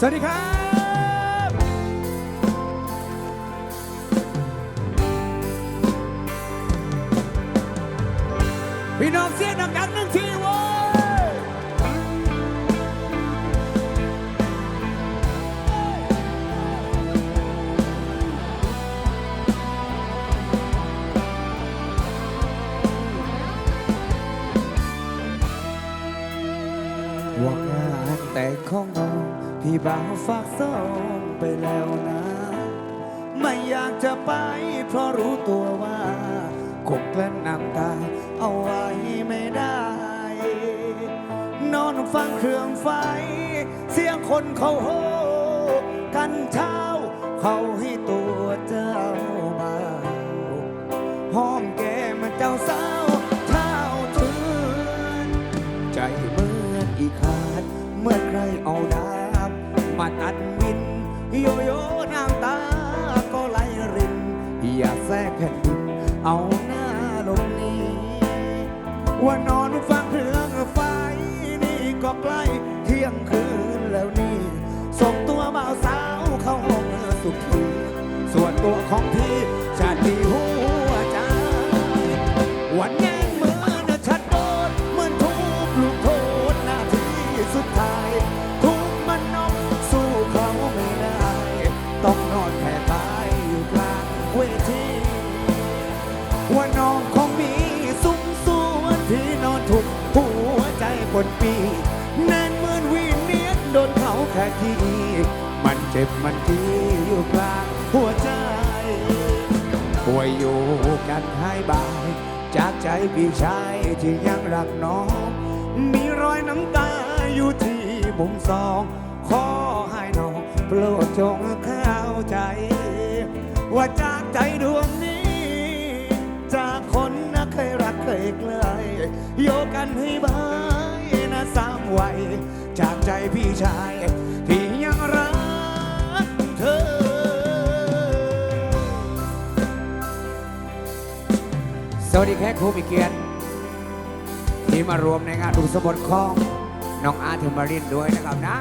สวัสดีครับ ฝากซองไปแล้วนะ ไม่อยากจะไป เพราะรู้ตัวว่าคงกลั้นน้ำตาเอาไว้ไม่ได้ นอนฟังเครื่องไฟ เสียงคนเขาโฮกันเช้า เขาให้ตัวเจ้าบ่าวหอมแก้มเจ้าสาว โยโย่น้ำตาก็ไหลริน อย่าแทรกแผ่นดินเอาหน้าลงนี้ว่านอนฟังเครื่องไฟนี่ก็ใกล้เที่ยงคืนแล้วนี่ ส่งตัวบ่าวสาวเข้าห้องสุขีส่วนตัวของพี่ นเขาแค่ทีมันเจ็บมันทีอยู่กลางหัวใจป่วยอยู่กันให้บาย จากใจพี่ชายที่ยังรักน้อง มีรอยน้ำตาอยู่ที่มุมสอง ขอให้น้องโปรดจงเข้าใจ ว่าจากใจดวงนี้ จากคนนะเคยรักเคยใกล้โยกันให้บายนะสามไวจากใจพี่ชาย สวัสดีแขกครูมีเกียรติที่มารวมในงานอุสมบทของน้องอาร์เทอร์มารินด้วยนะครับนะ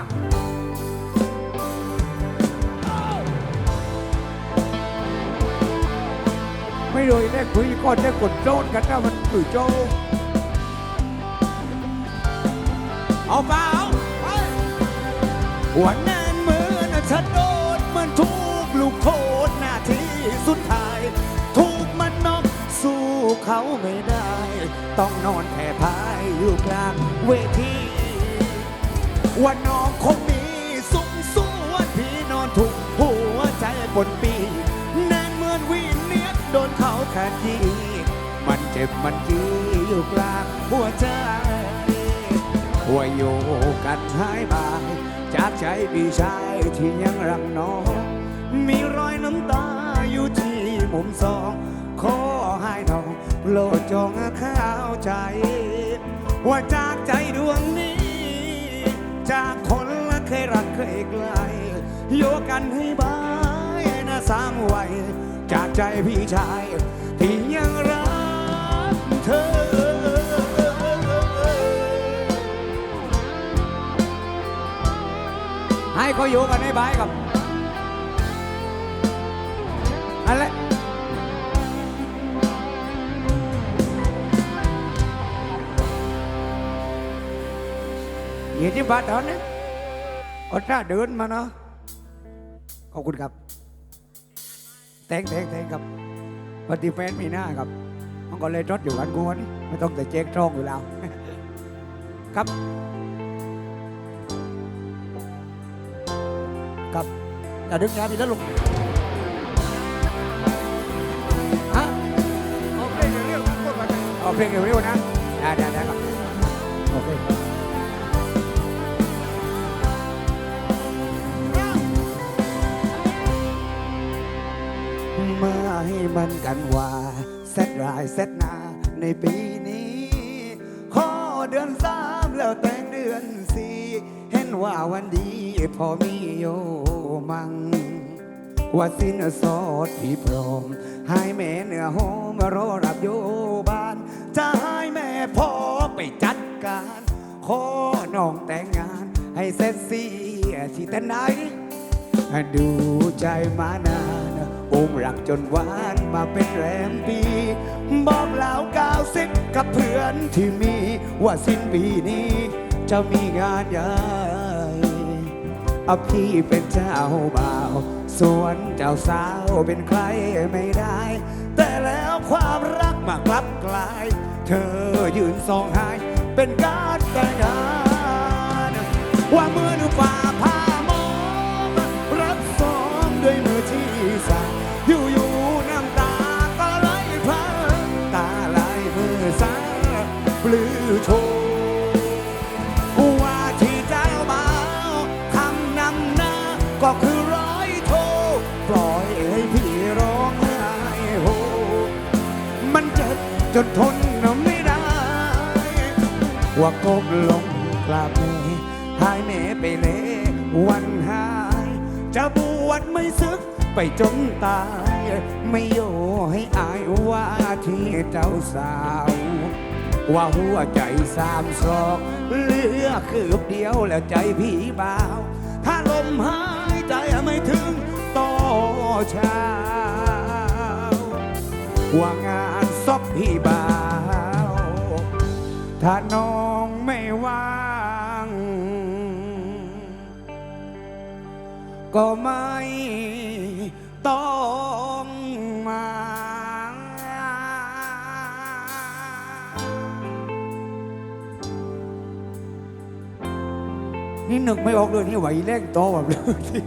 ไม่เลยได้คุยก่อนได้กดโจนกันนะมันถือโจเอาเปล่าไปหัวแน่นมือนฉันโดนมันทุกลูกโทษหน้าที่สุดท้าย เขาไม่ได้ ต้องนอนแผ่พายอยู่กลางเวทีว่าน้องคงมีสุขส่วนพี่นอนถูกหัวใจบนปีแน่นเหมือนวีเนียดโดนเขาแค่ทีมันเจ็บมันจีอยู่กลางหัวใจว่าอยู่กันหายบายจากใจพี่ชายที่ยังรักน้อง มีรอยน้ำตาอยู่ที่มุมสอง ขอให้น้องโปรดจงเข้าใจ ว่าจากใจดวงนี้ จากคนละเคยรักเคยไกลโยกันให้บายนะสามวัยจากใจพี่ชาย ที่ยังรักเธอให้เขาอยู่กันให้บายกับ ยี่สิบบาทเท่านั้นอดถ้าเดินมาเนาะขอบคุณครับ แตงแตงแตงครับปฏิแฟนมีหน้าครับ มันก็เลยรถอยู่กันกูนี่ไม่ต้องแต่เจ๊กตรองอยู่แล้ว ครับ ครับอย่าดึงแขนพี่นะลุงฮะเอาเพลงเร็วๆนะพูดมาเลยเอาเพลงเร็วๆนะได้ได้ได้ครับ โอเค มันกันว่าเซตรายเซตนาในปีนี้ ขอเดือนสามแล้วแต่งเดือนสี่เห็นว่าวันดีพอมีโยมัง ว่าสิ้นสอดที่พร้อมให้แม่เหนือหอมรอรับโยบาน จะให้แม่พ่อไปจัดการ ขอน้องแต่งงานให้เสร็จสียที่แต่ไหนดูใจมานา องค์รักจนหวานมาเป็นแรมปีบอกเล่าก้าวสิบกับเพื่อนที่มีว่าสิ้นปีนี้ จะมีงานใหญ่เอาพี่เป็นเจ้าบ่าว ส่วนเจ้าสาวเป็นใครไม่ได้ แต่แล้วความรักมากลับกลาย เธอยืนสองหายเป็นการแต่งงานว่าเมื่อดูฟ้า จนทนไม่ได้ ว่าก้มลงกราบแม่หายแม่ไปเลยวันหาย จะบวชไม่ซึกไปจนตาย ไม่โยให้อายว่าที่เจ้าสาว ว่าหัวใจสามศอกเหลือคืบเดียวแล้วใจพี่บ่าว ถ้าลมหายใจไม่ถึงต่อเช้าว่างาน ซบพี่บ่าวถ้าน้องไม่ว่าง ก็ไม่ต้องมา นี่หนึกไม่ออกเลยนี่ไหวแรงโตแบบเลย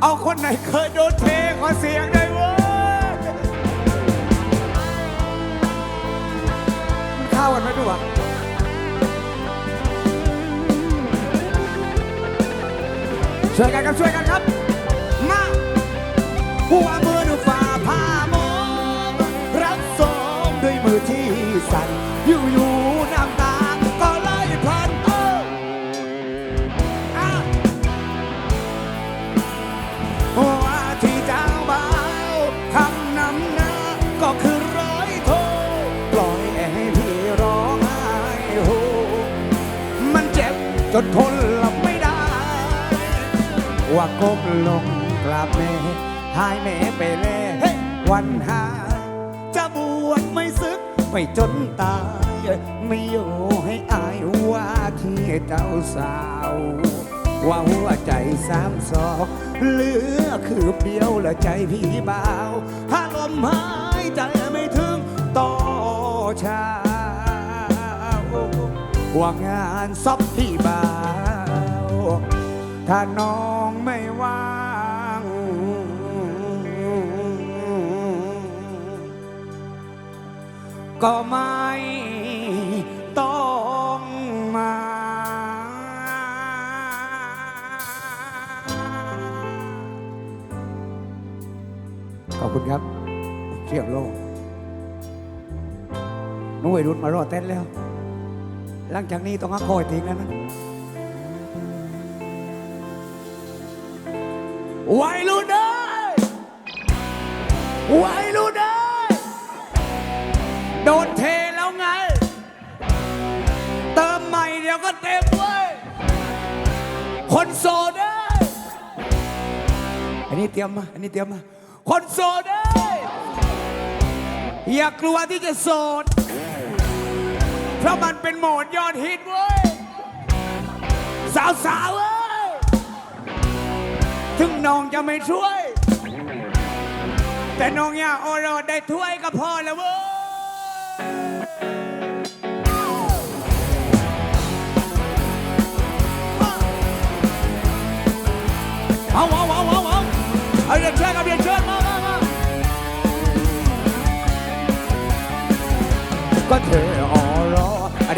เอาคนไหนเคยโดนเทขอเสียงได้เว้ย วะช่วยกันครับช่วยกันครับ มาหัวมือดูฝ่าผ้ามองรับสองด้วยมือที่สั่นอยู่อยู่ นทนรับไม่ได้ ว่าก้มลงกราบแม่หายแม่ไปแล้ววันหา จะบวชไม่ซึกไม่จนตาย ไม่โยให้อายว่าที่เจ้าสาว ว่าหัวใจสามศอกเหลือคืบเดียวและใจพี่บ่าวถ้าลมหายใจไม่ถึงต่อเช้า ว่างานซบพี่บ่าวถ้าน้องไม่ว่างก็ไม่ต้องมาขอบคุณครับเชียบโลกน้องวัยรุ่นมารอเต้นแล้ว หลังจากนี้ต้องหักคอยทิ้งแล้วนะวัยรุ่นเอ้ยวัยรุ่นเอ้ยโดนเทแล้วไง เติมใหม่เดี๋ยวก็เต็มเว้ย คนโสดเอ้ยอันนี้เตรียมมา อันนี้เตรียมมา คนโสดเอ้ยอย่ากลัวที่จะโสด เพราะมันเป็นโหมดยอดฮิตเว้ย สาวๆเอ้ย ถึงน้องจะไม่ช่วย แต่น้องอยากโอรสได้ถ้วยก็พอแล้วเว้ย เอาเอาเอาเอาเอาเอาเรียนเชิญครับเรียนเชิญมามามา ก็เธอออรอ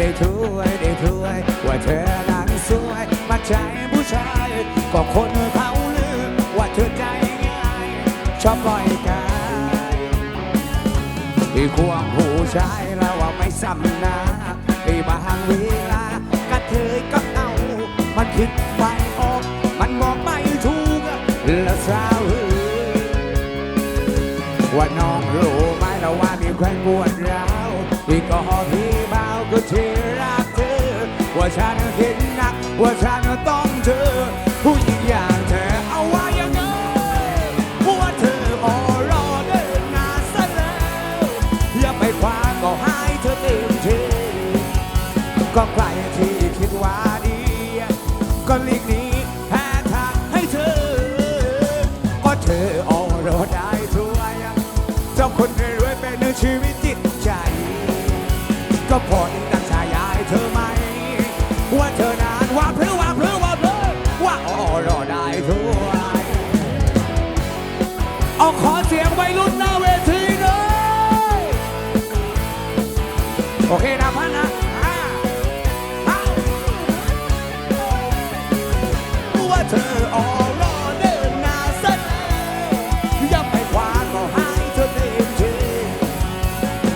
ได้ถ้วยได้ถ้วยว่าเธอนั้นสวยมาใจผู้ชาย ก็คนเขาลือว่าเธอใจง่ายชอบปล่อยกายที่ควงผู้ชายแล้วว่าไม่ซ้ำนาที่บางเวลากระเทยก็เอามันคิดไปออก มันบอกไม่ถูกแล้วสาวเอ้ยว่าน้องรู้ไหมแล้วว่ามีใครปวดร้าวที่ก็พี่บ่าวก็ ฉันคิดหนัก ว่าฉันต้องเจอผู้หญิงอย่างเธอเอาไว้ยังไงว่าเธอออรอเดินนานซะแล้ว อย่าไปคว้าก็ให้เธอเต็มที่ก็ใครที่คิดว่าดี ก็ลีกหนี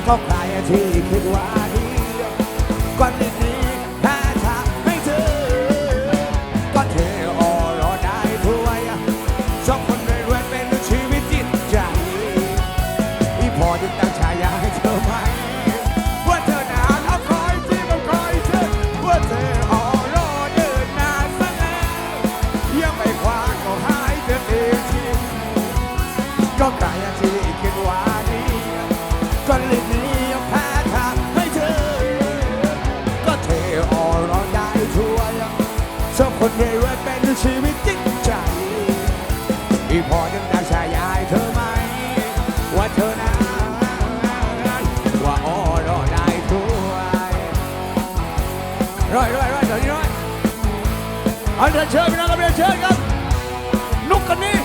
เพราะใครที่คิดว่าดีก่อนี้ เรียเชิญพี่น้องครับเชิญครับนุกกันนี้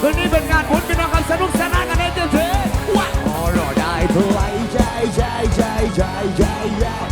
คืนนี้เป็นงานบุญพี่น้องครับสนุกสนานกันให้เต็มที่ว้าวรอได้ทุกใจใจใจใจใจ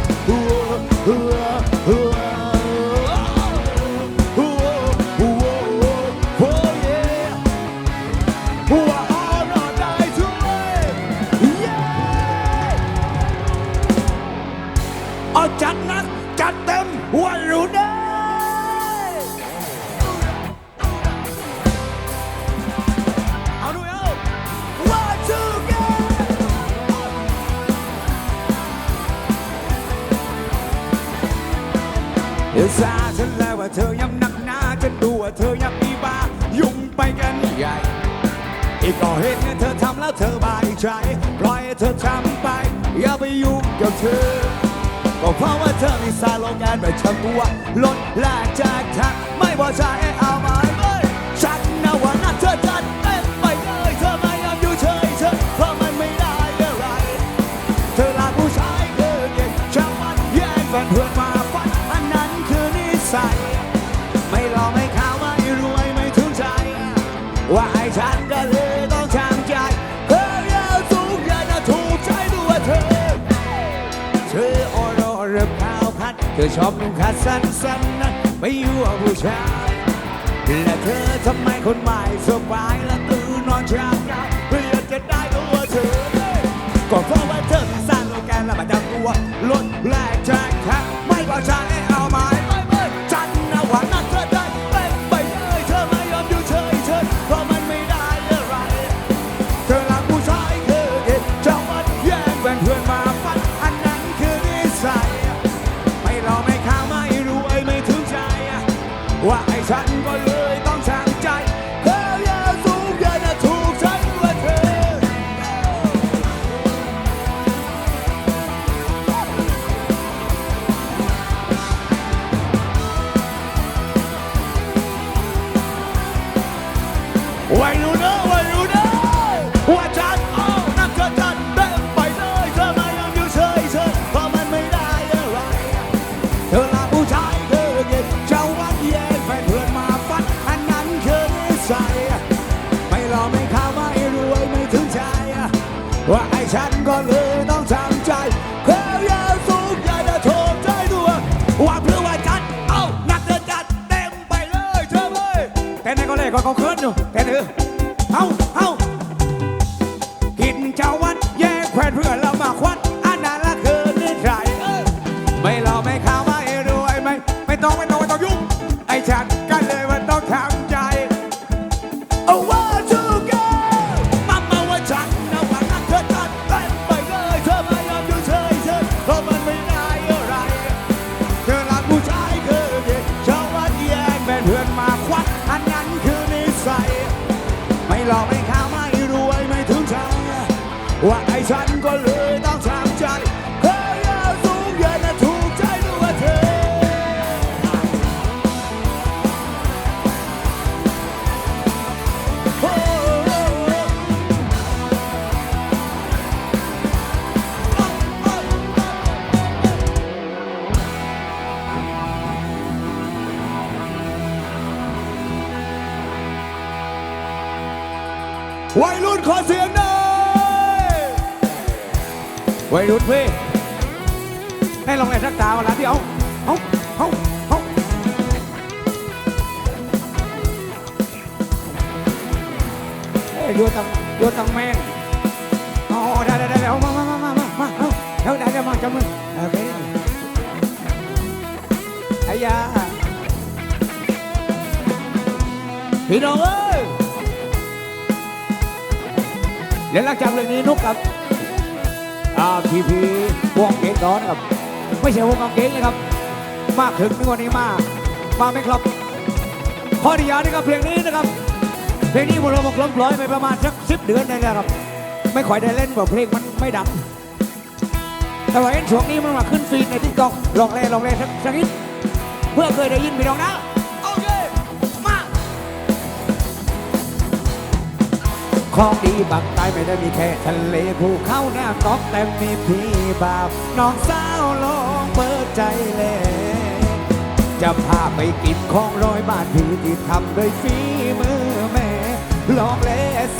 จ ปล่อยเธอทำไป อย่าไปยุ่งกับเธอ ก็เพราะว่าเธอมีสายโรงงานแบบฉันตัวลดแลกแจกแทกไม่พอใจเอาไหม ธอชอบนุ่งขาสั้นสั้นนไม่อยู่กับผู้ชายและเธอทำไมคนใหม่สบายและตื่นนอนเช้ากันเพื่อจะได้ตัวเธอก็เพราะว่าเธอสั้นโลแกนและมาดังตัวลดแรกแรงแทมไม่พอใจ ก็เขาเคิร์ดอยู่แต่เออเอ้า หลไม่ข้าไม่รวยไม่ถึงใจว่าไอ้ฉันก็เลย วัยรุ่นพี่ให้ลองแรงสักตาวันละที่เอาเอาเอาเอาเอ้ยดูตังดูตังแม่งอ๋อได้ได้ได้เอามามามามามาเอาเดี๋ยวได้เดี๋ยวมาจับมือโอเคไอ้ยาพี่น้องเอ้ยเดี๋ยวหลังจากเรื่องนี้นุกกับ อ่าพีพีวงเก่งก่อนครับ ไม่ใช่วงกางเก่งนะครับ มากถึงนึกว่านี้มาก มาไหมครับขออนุญาตนะครับเพลงนี้นะครับ เพลงนี้ผมเราบอกล้มลอยไปประมาณสักสิบเดือนได้แล้วครับ ไม่ค่อยได้เล่นเพราะเพลงมันไม่ดัง แต่ว่าเห็นช่วงนี้มันมาขึ้นฟีดในทิกตอกลองเล่นลองเล่นสักสักนิดเพื่อเคยได้ยินพี่น้องนะ ของดีบางตายไม่ได้มีแค่ทะเลภูเขาน้ำตกแต่มีพี่บาปน้องสาวลองเปิดใจเลยจะพาไปกินของร้อยบาทพี่ที่ทำด้วยฝีมือแม่ลองเล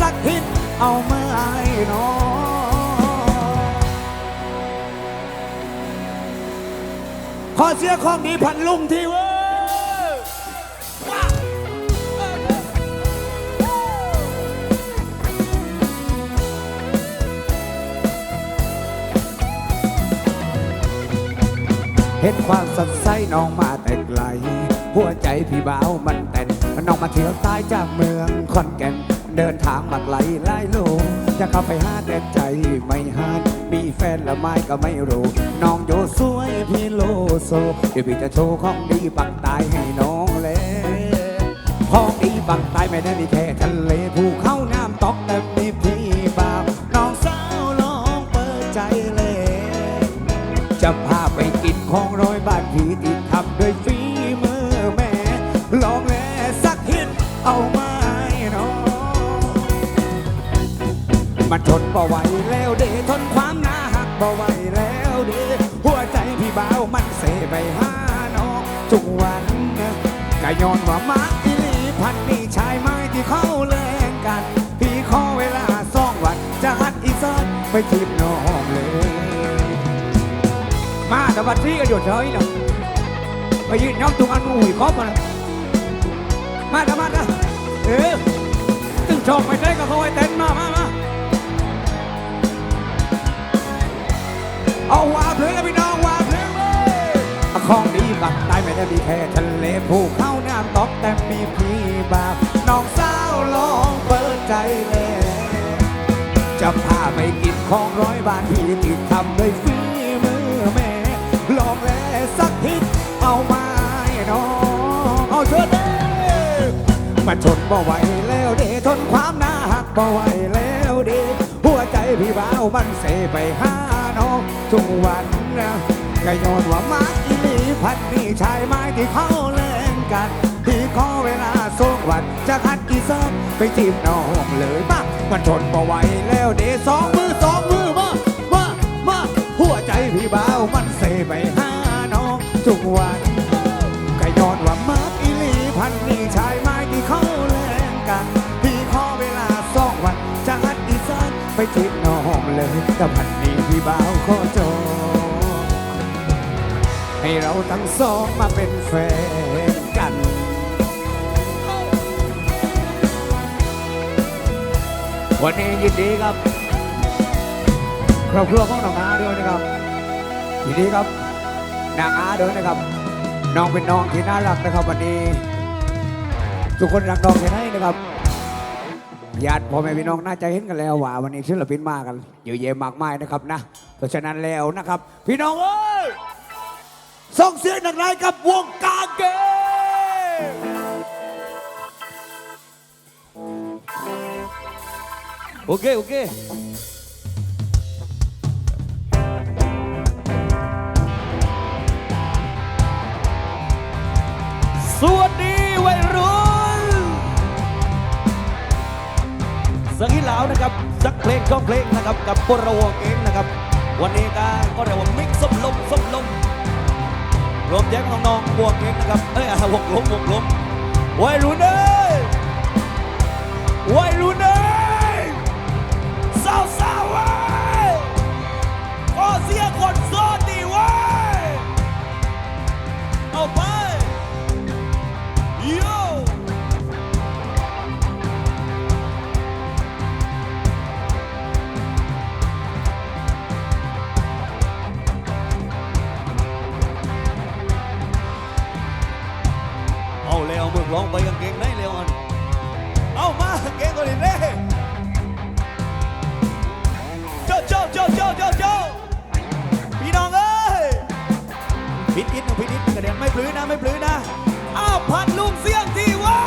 สักทิศเอาเมาให้น้องขอเสียของดีพันลุงทีเว้ เห็นความสดใสน้องมาแต่ไกล หัวใจพี่บ่าวมันเต้นน้องมาเที่ยวใต้จากเมืองขอนแก่น เดินทางมาไกลหลายโลจะเข้าไปหาแต่ใจไม่หามีแฟนและไม่ก็ไม่รู้ น้องโยสวยพี่โลโซเดี๋ยวพี่จะโชว์ของดีปักตายให้น้องเลยของดีบางตายไม่ได้มีแค่ทะเลภูเขาน้ำตกแต่มีพี่ เอาไม้น้องมันทนบ่ไหวแล้วเดทนความหนาหักบ่ไหวแล้วเดหัวใจพี่บ่าวมันเสไปหาน้องทุกวันก็ย้อนว่ามาอีลีพันนี่ชายไม้ที่เขาแลงกัน พี่ขอเวลาสองวันจะหัดอีสานไปทีมน้องเลย มาแต่บัดนี้ก็หยุดเฉยเนะไปยืนย่องตรงอันหุ่ยครบมาเลย มาแต่มาแต่เออตึงชอบไปเต้นกับเขาไอ้เต้นมามามาเอาวาเพลงกับพี่น้องวาเพลงเลยของดีบักตายไม่ได้มีแค่ทะเลภูเขาน้ำตกแต่มีพี่บาปน้องสาวลองเปิดใจเลยจะพาไปกินของร้อยบาทที่ติดทำด้วยฝี มาชนบ่ไหวแล้วเดทนความหนาหักบ่ไหวแล้วเดหัวใจพี่บ่าวมันเสไปหาน้องทุกวันนะก็ย้อนว่ามาอีหลีพันนี่ชายไม้ที่เขาเล่นกัน ที่ขอเวลาสองวันจะคัดอีสานไปจีบน้องเลยมามันทนบ่ไหวแล้วเดสองมือสองมือมามามาหัวใจพี่บ่าวมันเสไปหาน้องทุกวัน เลยแต่พันนี้พี่บ่าวขอจองให้เราทั้งสองมาเป็นแฟนกันวันนี้ยินดีครับ ครอบครัวของน้องอาด้วยนะครับยินดีครับนางอาด้วยนะครับ น้องเป็นน้องที่น่ารักนะครับวันนี้ ทุกคนรักน้องแค่ไหนนะครับ ญาติพ่อแม่พี่น้องน่าจะเห็นกันแล้วว่าวันนี้ศิลปินมากันเยอะแยะมากมายนะครับนะ เพราะฉะนั้นแล้วนะครับ พี่น้องเอ้ยส่งเสียงหนักไรกับวงกาเกโอเค โอเคสวัสดีวัย สักทีแล้วนะครับสักเพลงก็เพลงนะครับกับปรวงเองนะครับ วันนี้ก็ก็เรียกว่ามิกซ์สมลมสมลมรวมแย้งน้องๆวกเองนะครับเอ้ยวงลมวงลมวัยรุ่นเอ้ยวัยรุ่นเอ้ ร้องไปกางเกงไหนเร็วอันเอามาเกงตัวนี้เร่เจ้าเจ้าเจ้าเจ้าเจ้าเจ้าพี่น้องเอ้ยพิดอิดนะพิดอิดกระเด็นไม่พลื้นนะไม่พลื้นนะอ้าวพัดลุงเสี่ยงทีเวะ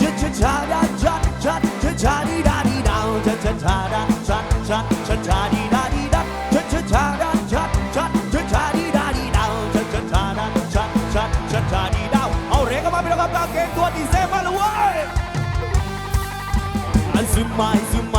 ยชาชาดาชัดชัดชาชาดีดาดีดาวชัดชัดชาดาชัดชัดชาดี mais e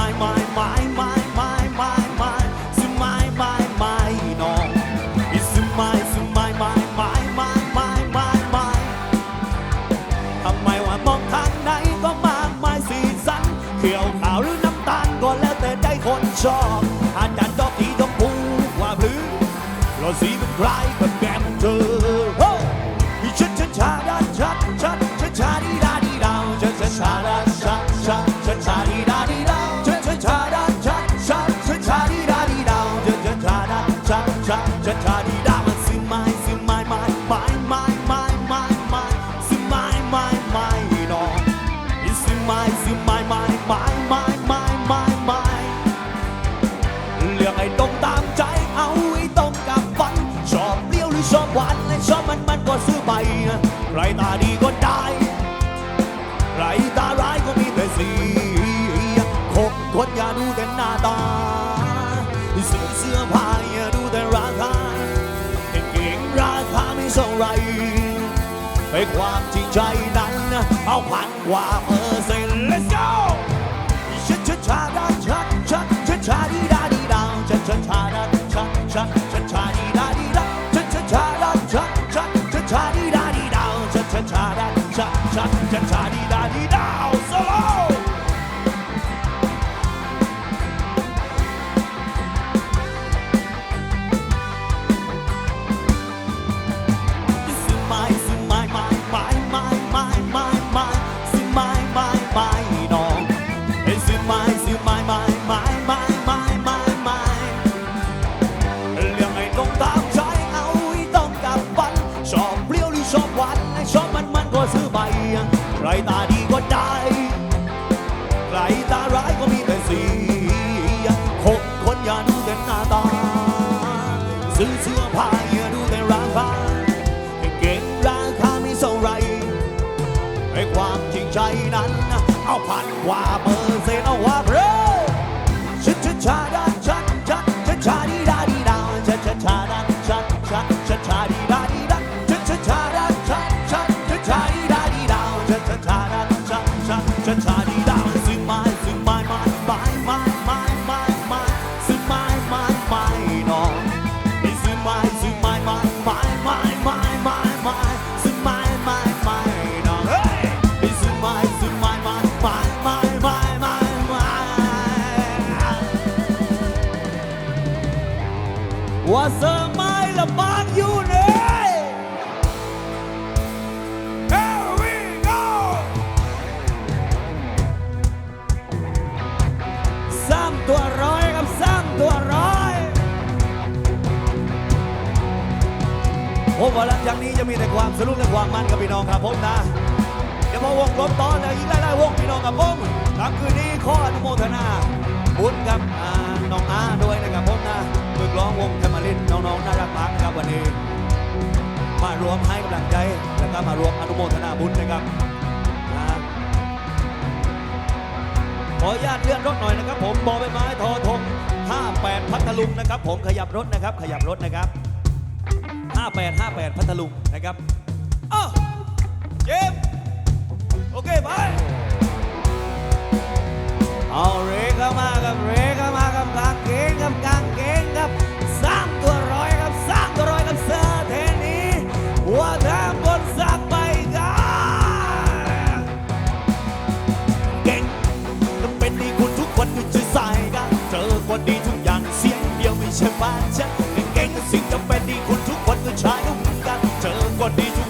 ไรตาดีก็ได้ ไรตาร้ายก็มีแต่สียคงทนอย่าดูแต่หน้าตาซื้อเสื้อผ้าอย่าดูแต่ราคาเก่งเก่งราคาไม่เท่าไรไปความจริงใจนั้น เอาพันกว่าเปอร์เซ็น น้องวงธรรมรินน้องๆน่ารักมากนะครับวันนี้ มารวมให้กำลังใจแล้วก็มารวมอนุโมทนาบุญนะครับขออนุญาตเลื่อนรถหน่อยนะครับ ผมบอใบไม้ทอทง58 พัทลุงนะครับ ผมขยับรถนะครับ ขยับรถนะครับ 58 58 พัทลุงนะครับโอ้เจมโอเคไปเอาเรเข้ามาครับเรเข้ามาครับกางเกงครับกางเกงครับ ใช่บ้านฉันเก่งกัสิ่งจำเป็นดีคนทุกคนก็ใช้เหมือนกันเธอก็ดี